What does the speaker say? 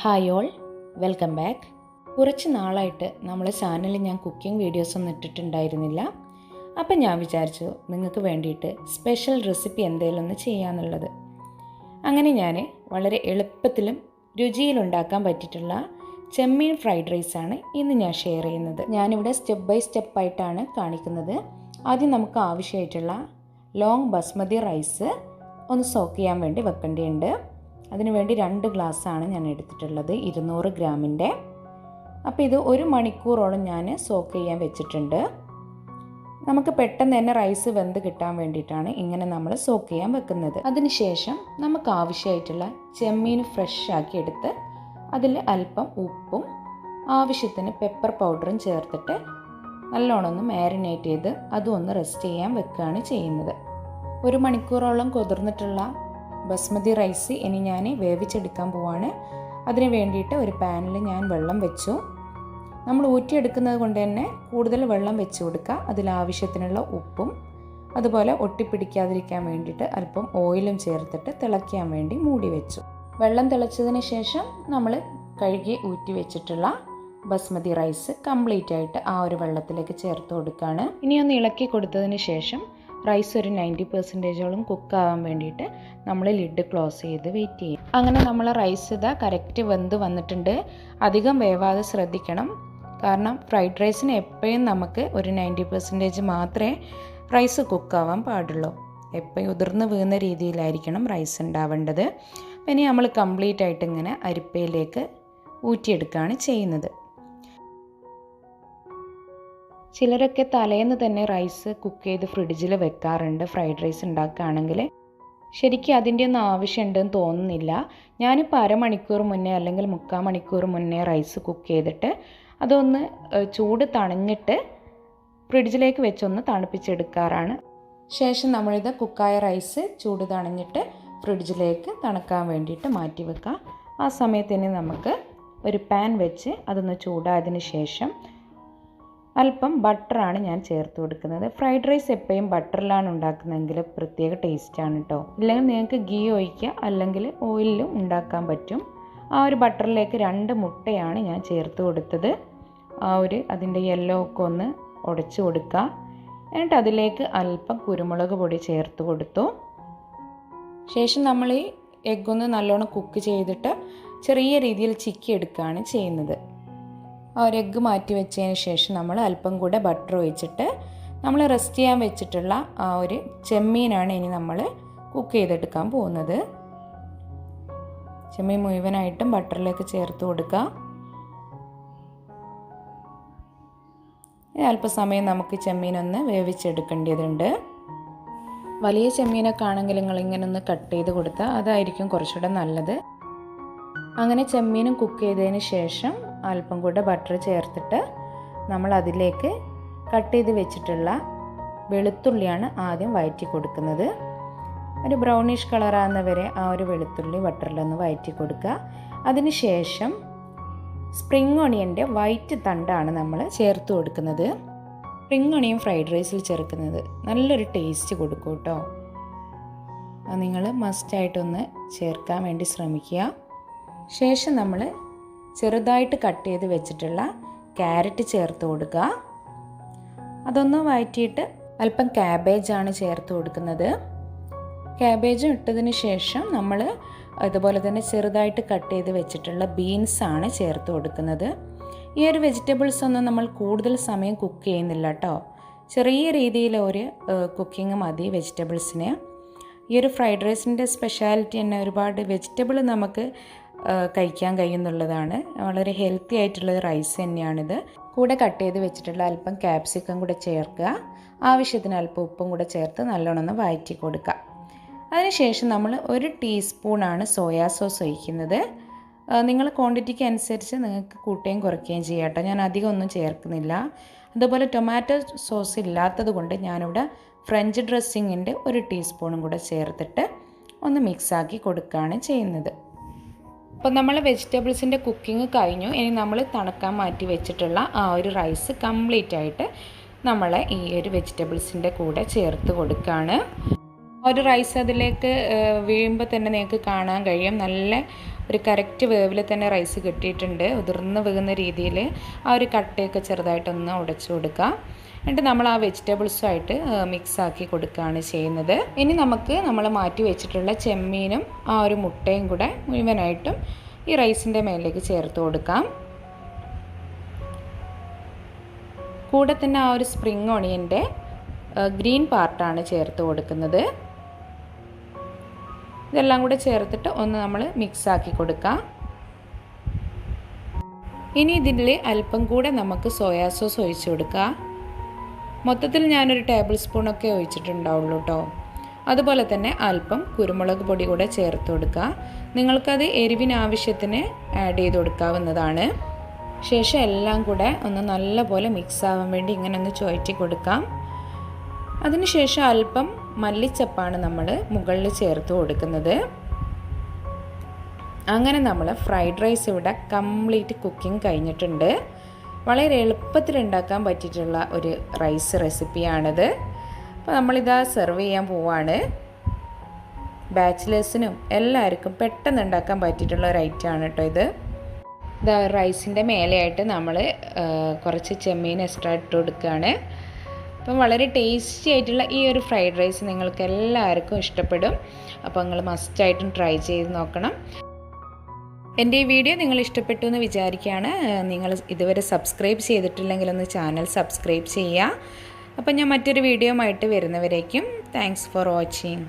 Hi all welcome back കുറച്ച് നാളായിട്ട് നമ്മളെ ചാനലിൽ ഞാൻ കുക്കിംഗ് വീഡിയോസൊന്നും ഇട്ടിട്ടുണ്ടായിരുന്നില്ല. അപ്പം ഞാൻ വിചാരിച്ചു നിങ്ങൾക്ക് വേണ്ടിയിട്ട് സ്പെഷ്യൽ റെസിപ്പി എന്തെങ്കിലും ഒന്ന് ചെയ്യാന്നുള്ളത്. അങ്ങനെ ഞാൻ വളരെ എളുപ്പത്തിലും രുചിയിലുണ്ടാക്കാൻ പറ്റിയിട്ടുള്ള ചെമ്മീൻ ഫ്രൈഡ് റൈസാണ് ഇന്ന് ഞാൻ ഷെയർ ചെയ്യുന്നത്. ഞാനിവിടെ സ്റ്റെപ്പ് ബൈ സ്റ്റെപ്പായിട്ടാണ് കാണിക്കുന്നത്. ആദ്യം നമുക്ക് ആവശ്യമായിട്ടുള്ള ലോങ് ബസ്മതി റൈസ് ഒന്ന് സോക്ക് ചെയ്യാൻ വേണ്ടി വെക്കേണ്ടതുണ്ട്. അതിനുവേണ്ടി രണ്ട് ഗ്ലാസ്സാണ് ഞാൻ എടുത്തിട്ടുള്ളത് ഇരുന്നൂറ് ഗ്രാമിന്റെ. അപ്പോൾ ഇത് ഒരു മണിക്കൂറോളം ഞാൻ സോക്ക് ചെയ്യാൻ വെച്ചിട്ടുണ്ട്. നമുക്ക് പെട്ടെന്ന് തന്നെ റൈസ് വെന്ത് കിട്ടാൻ വേണ്ടിയിട്ടാണ് ഇങ്ങനെ നമ്മൾ സോക്ക് ചെയ്യാൻ വെക്കുന്നത്. അതിനുശേഷം നമുക്ക് ആവശ്യമായിട്ടുള്ള ചെമ്മീൻ ഫ്രഷ് ആക്കി എടുത്ത് അതിൽ അല്പം ഉപ്പും ആവശ്യത്തിന് പെപ്പർ പൗഡറും ചേർത്തിട്ട് നല്ലോണം ഒന്ന് മാരിനേറ്റ് ചെയ്ത് അതും ഒന്ന് റെസ്റ്റ് ചെയ്യാൻ വെക്കുകയാണ് ചെയ്യുന്നത്. ഒരു മണിക്കൂറോളം കുതിർന്നിട്ടുള്ള ബസ്മതി റൈസ് ഇനി ഞാൻ വേവിച്ചെടുക്കാൻ പോവാണ്. അതിന് വേണ്ടിയിട്ട് ഒരു പാനിൽ ഞാൻ വെള്ളം വെച്ചു. നമ്മൾ ഊറ്റിയെടുക്കുന്നത് കൊണ്ട് തന്നെ കൂടുതൽ വെള്ളം വെച്ച് കൊടുക്കുക. അതിലാവശ്യത്തിനുള്ള ഉപ്പും അതുപോലെ ഒട്ടിപ്പിടിക്കാതിരിക്കാൻ വേണ്ടിയിട്ട് അല്പം ഓയിലും ചേർത്തിട്ട് തിളയ്ക്കാൻ വേണ്ടി മൂടി വെച്ചു. വെള്ളം തിളച്ചതിന് ശേഷം നമ്മൾ കഴുകി ഊറ്റി വെച്ചിട്ടുള്ള ബസ്മതി റൈസ് കംപ്ലീറ്റ് ആയിട്ട് ആ ഒരു വെള്ളത്തിലേക്ക് ചേർത്ത് കൊടുക്കുകയാണ്. ഇനിയൊന്ന് ഇളക്കി കൊടുത്തതിന് ശേഷം റൈസ് ഒരു നയന്റി പെർസെന്റേജോളം കുക്കാവാൻ വേണ്ടിയിട്ട് നമ്മൾ ലിഡ് ക്ലോസ് ചെയ്ത് വെയിറ്റ് ചെയ്യും. അങ്ങനെ നമ്മൾ റൈസ് ഇതാ കറക്റ്റ് വെന്ത് വന്നിട്ടുണ്ട്. അധികം വേവാതെ ശ്രദ്ധിക്കണം. കാരണം ഫ്രൈഡ് റൈസിന് എപ്പോഴും നമുക്ക് ഒരു നയന്റി പെർസെന്റേജ് മാത്രമേ റൈസ് കുക്കാവാൻ പാടുള്ളൂ. എപ്പോഴും ഉതിർന്ന് വീഴുന്ന രീതിയിലായിരിക്കണം റൈസ് ഉണ്ടാവേണ്ടത്. പിന്നെ നമ്മൾ കംപ്ലീറ്റ് ആയിട്ട് ഇങ്ങനെ അരിപ്പയിലേക്ക് ഊറ്റിയെടുക്കുകയാണ് ചെയ്യുന്നത്. ചിലരൊക്കെ തലേന്ന് തന്നെ റൈസ് കുക്ക് ചെയ്ത് ഫ്രിഡ്ജിൽ വെക്കാറുണ്ട് ഫ്രൈഡ് റൈസ് ഉണ്ടാക്കുകയാണെങ്കിൽ. ശരിക്കും അതിന്റെ ഒന്നും ആവശ്യമുണ്ടെന്ന് തോന്നുന്നില്ല. ഞാനിപ്പോൾ അരമണിക്കൂർ മുന്നേ അല്ലെങ്കിൽ മുക്കാൽ മണിക്കൂർ മുന്നേ റൈസ് കുക്ക് ചെയ്തിട്ട് അതൊന്ന് ചൂട് തണിഞ്ഞിട്ട് ഫ്രിഡ്ജിലേക്ക് വെച്ചൊന്ന് തണുപ്പിച്ചെടുക്കാറാണ്. ശേഷം നമ്മളിത് കുക്കായ റൈസ് ചൂട് തണിഞ്ഞിട്ട് ഫ്രിഡ്ജിലേക്ക് തണുക്കാൻ വേണ്ടിയിട്ട് മാറ്റി വെക്കാം. ആ സമയത്തിന് നമുക്ക് ഒരു പാൻ വെച്ച് അതൊന്ന് ചൂടായതിന് ശേഷം അല്പം ബട്ടറാണ് ഞാൻ ചേർത്ത് കൊടുക്കുന്നത്. ഫ്രൈഡ് റൈസ് എപ്പോഴും ബട്ടറിലാണ് ഉണ്ടാക്കുന്നതെങ്കിൽ പ്രത്യേക ടേസ്റ്റാണ് കേട്ടോ ഇല്ലെങ്കിൽ നിങ്ങൾക്ക് ഗീ ഒഴിക്കുക അല്ലെങ്കിൽ ഓയിലും ഉണ്ടാക്കാൻ പറ്റും. ആ ഒരു ബട്ടറിലേക്ക് രണ്ട് മുട്ടയാണ് ഞാൻ ചേർത്ത് കൊടുത്തത്. ആ ഒരു അതിന്റെ യെല്ലോ ഒക്കെ ഒന്ന് ഉടച്ചു കൊടുക്കുക. എന്നിട്ട് അതിലേക്ക് അല്പം കുരുമുളക് പൊടി ചേർത്ത് കൊടുത്തു. ശേഷം നമ്മൾ ഈ എഗ്ഗ് ഒന്ന് നല്ലോണം കുക്ക് ചെയ്തിട്ട് ചെറിയ രീതിയിൽ ചിക്കി എടുക്കുകയാണ് ചെയ്യുന്നത്. ആ ഒരു എഗ്ഗ് മാറ്റി വെച്ചതിന് ശേഷം നമ്മൾ അല്പം കൂടെ ബട്ടർ ഒഴിച്ചിട്ട് നമ്മൾ റെസ്റ്റ് ചെയ്യാൻ വെച്ചിട്ടുള്ള ആ ഒരു ചെമ്മീനാണ് ഇനി നമ്മൾ കുക്ക് ചെയ്തെടുക്കാൻ പോകുന്നത്. ചെമ്മീൻ മുഴുവനായിട്ടും ബട്ടറിലേക്ക് ചേർത്ത് കൊടുക്കുക. അല്പസമയം നമുക്ക് ചെമ്മീനൊന്ന് വേവിച്ചെടുക്കേണ്ടതുണ്ട്. വലിയ ചെമ്മീനൊക്കെ ആണെങ്കിൽ നിങ്ങൾ ഇങ്ങനെ ഒന്ന് കട്ട് ചെയ്ത് കൊടുത്താൽ അതായിരിക്കും കുറച്ചുകൂടെ നല്ലത്. അങ്ങനെ ചെമ്മീനും കുക്ക് ചെയ്തതിന് ശേഷം അല്പം കൂടെ ബട്ടർ ചേർത്തിട്ട് നമ്മൾ അതിലേക്ക് കട്ട് ചെയ്ത് വെച്ചിട്ടുള്ള വെളുത്തുള്ളിയാണ് ആദ്യം വയറ്റി കൊടുക്കുന്നത്. ഒരു ബ്രൗണിഷ് കളറാകുന്നവരെ ആ ഒരു വെളുത്തുള്ളി ബട്ടറിലൊന്ന് വയറ്റി കൊടുക്കുക. അതിന് ശേഷം സ്പ്രിങ് ഒണിയന്റെ വൈറ്റ് തണ്ടാണ് നമ്മൾ ചേർത്ത് കൊടുക്കുന്നത്. സ്പ്രിംഗ് ഒണിയൻ ഫ്രൈഡ് റൈസിൽ ചേർക്കുന്നത്. നല്ലൊരു ടേസ്റ്റ് കൊടുക്കും കേട്ടോ. നിങ്ങൾ മസ്റ്റായിട്ടൊന്ന് ചേർക്കാൻ വേണ്ടി ശ്രമിക്കുക. ശേഷം നമ്മൾ ചെറുതായിട്ട് കട്ട് ചെയ്ത് വെച്ചിട്ടുള്ള ക്യാരറ്റ് ചേർത്ത് കൊടുക്കുക. അതൊന്ന് വഴറ്റിയിട്ട് അല്പം ക്യാബേജാണ് ചേർത്ത് കൊടുക്കുന്നത്. ക്യാബേജും ഇട്ടതിന് ശേഷം നമ്മൾ അതുപോലെ തന്നെ ചെറുതായിട്ട് കട്ട് ചെയ്ത് വെച്ചിട്ടുള്ള ബീൻസാണ് ചേർത്ത് കൊടുക്കുന്നത്. ഈ ഒരു വെജിറ്റബിൾസ് ഒന്നും നമ്മൾ കൂടുതൽ സമയം കുക്ക് ചെയ്യുന്നില്ല കേട്ടോ ചെറിയ രീതിയിൽ ഒരു കുക്കിംഗ് മതി വെജിറ്റബിൾസിന് ഈ ഒരു ഫ്രൈഡ് റൈസിന്റെ സ്പെഷ്യാലിറ്റി തന്നെ ഒരുപാട് വെജിറ്റബിൾ നമുക്ക് കഴിക്കാൻ കഴിയുന്നുള്ളതാണ്. വളരെ ഹെൽത്തി ആയിട്ടുള്ള റൈസ് തന്നെയാണിത്. കൂടെ കട്ട് ചെയ്ത് വെച്ചിട്ടുള്ള അല്പം ക്യാപ്സിക്കം കൂടെ ചേർക്കുക. ആവശ്യത്തിന് അല്പം ഉപ്പും കൂടെ ചേർത്ത് നല്ലോണം ഒന്ന് വഴറ്റി കൊടുക്കുക. അതിനുശേഷം നമ്മൾ ഒരു ടീസ്പൂണാണ് സോയാ സോസ് ഒഴിക്കുന്നത്. നിങ്ങൾ ക്വാണ്ടിറ്റിക്ക് അനുസരിച്ച് നിങ്ങൾക്ക് കൂട്ടുകയും കുറയ്ക്കുകയും ചെയ്യാം കേട്ടോ. ഞാൻ അധികം ഒന്നും ചേർക്കുന്നില്ല. അതുപോലെ ടൊമാറ്റോ സോസ് ഇല്ലാത്തത് കൊണ്ട് ഞാനിവിടെ ഫ്രഞ്ച് ഡ്രസ്സിങ്ങിന്റെ ഒരു ടീസ്പൂണും കൂടെ ചേർത്തിട്ട് ഒന്ന് മിക്സാക്കി കൊടുക്കുകയാണ് ചെയ്യുന്നത്. അപ്പോൾ നമ്മൾ വെജിറ്റബിൾസിന്റെ കുക്കിംഗ് കഴിഞ്ഞു. ഇനി നമ്മൾ തണുക്കാൻ മാറ്റി വെച്ചിട്ടുള്ള ആ ഒരു റൈസ് കംപ്ലീറ്റ് ആയിട്ട് നമ്മൾ ഈ ഒരു വെജിറ്റബിൾസിന്റെ കൂടെ ചേർത്ത് കൊടുക്കുകയാണ്. ഒരു റൈസ് അതിലേക്ക് വീഴുമ്പോൾ തന്നെ നിങ്ങൾക്ക് കാണാൻ കഴിയും. നല്ല ഒരു കറക്റ്റ് വേവിൽ തന്നെ റൈസ് കിട്ടിയിട്ടുണ്ട്. ഉതിർന്ന് വീകുന്ന രീതിയിൽ ആ ഒരു കട്ടയൊക്കെ ചെറുതായിട്ടൊന്ന് ഉടച്ചു കൊടുക്കുക എന്നിട്ട് നമ്മൾ ആ വെജിറ്റബിൾസുമായിട്ട് മിക്സാക്കി കൊടുക്കുകയാണ് ചെയ്യുന്നത്. ഇനി നമുക്ക് നമ്മൾ മാറ്റി വെച്ചിട്ടുള്ള ചെമ്മീനും ആ ഒരു മുട്ടയും കൂടെ മുഴുവനായിട്ടും ഈ റൈസിന്റെ മേലേക്ക് ചേർത്ത് കൊടുക്കാം. കൂടെ തന്നെ ആ ഒരു സ്പ്രിങ് ഓണിയന്റെ ഗ്രീൻ പാർട്ടാണ് ചേർത്ത് കൊടുക്കുന്നത്. ഇതെല്ലാം കൂടെ ചേർത്തിട്ട് ഒന്ന് നമ്മൾ മിക്സാക്കി കൊടുക്കാം. ഇനി ഇതിൽ അല്പം കൂടെ നമുക്ക് സോയാ സോസ് ഒഴിച്ചു കൊടുക്കാം. മൊത്തത്തിൽ ഞാനൊരു ടേബിൾ സ്പൂണൊക്കെ ഒഴിച്ചിട്ടുണ്ടാവുള്ളൂ കേട്ടോ അതുപോലെ തന്നെ അല്പം കുരുമുളക് പൊടി കൂടെ ചേർത്ത് കൊടുക്കുക നിങ്ങൾക്കത് എരിവിനാവശ്യത്തിന് ആഡ് ചെയ്ത് കൊടുക്കാവുന്നതാണ്. ശേഷം എല്ലാം കൂടെ ഒന്ന് നല്ലപോലെ മിക്സ് ആവാൻ വേണ്ടി ഇങ്ങനെ ഒന്ന് ചുഴറ്റി കൊടുക്കാം. അതിനുശേഷം അല്പം മല്ലിച്ചപ്പാണ് നമ്മൾ മുകളിൽ ചേർത്ത് കൊടുക്കുന്നത്. അങ്ങനെ നമ്മൾ ഫ്രൈഡ് റൈസ് ഇവിടെ കംപ്ലീറ്റ് കുക്കിംഗ് കഴിഞ്ഞിട്ടുണ്ട്. വളരെ എളുപ്പത്തിൽ ഉണ്ടാക്കാൻ പറ്റിയിട്ടുള്ള ഒരു റൈസ് റെസിപ്പിയാണിത്. അപ്പോൾ നമ്മളിതാ സെർവ് ചെയ്യാൻ പോവാണ്. ബാച്ചിലേഴ്സിനും എല്ലാവർക്കും പെട്ടെന്ന് ഉണ്ടാക്കാൻ പറ്റിയിട്ടുള്ള ഒരു ഐറ്റമാണ് കേട്ടോ ഇത്. റൈസിന്റെ മേലെയായിട്ട് നമ്മൾ കുറച്ച് ചെമ്മീൻ എക്സ്ട്രാ ഇട്ട് കൊടുക്കുകയാണ് അപ്പം വളരെ ടേസ്റ്റി ആയിട്ടുള്ള ഈ ഒരു ഫ്രൈഡ് റൈസ് നിങ്ങൾക്ക് എല്ലാവർക്കും ഇഷ്ടപ്പെടും. അപ്പോൾ നിങ്ങൾ മസ്റ്റായിട്ടും ട്രൈ ചെയ്ത് നോക്കണം. എന്റെ ഈ വീഡിയോ നിങ്ങൾ ഇഷ്ടപ്പെട്ടു എന്ന് വിചാരിക്കുകയാണ്. നിങ്ങൾ ഇതുവരെ സബ്സ്ക്രൈബ് ചെയ്തിട്ടില്ലെങ്കിൽ ഒന്ന് ചാനൽ സബ്സ്ക്രൈബ് ചെയ്യുക. അപ്പം ഞാൻ മറ്റൊരു വീഡിയോ ആയിട്ട് വരുന്നവരേക്കും. Thanks for watching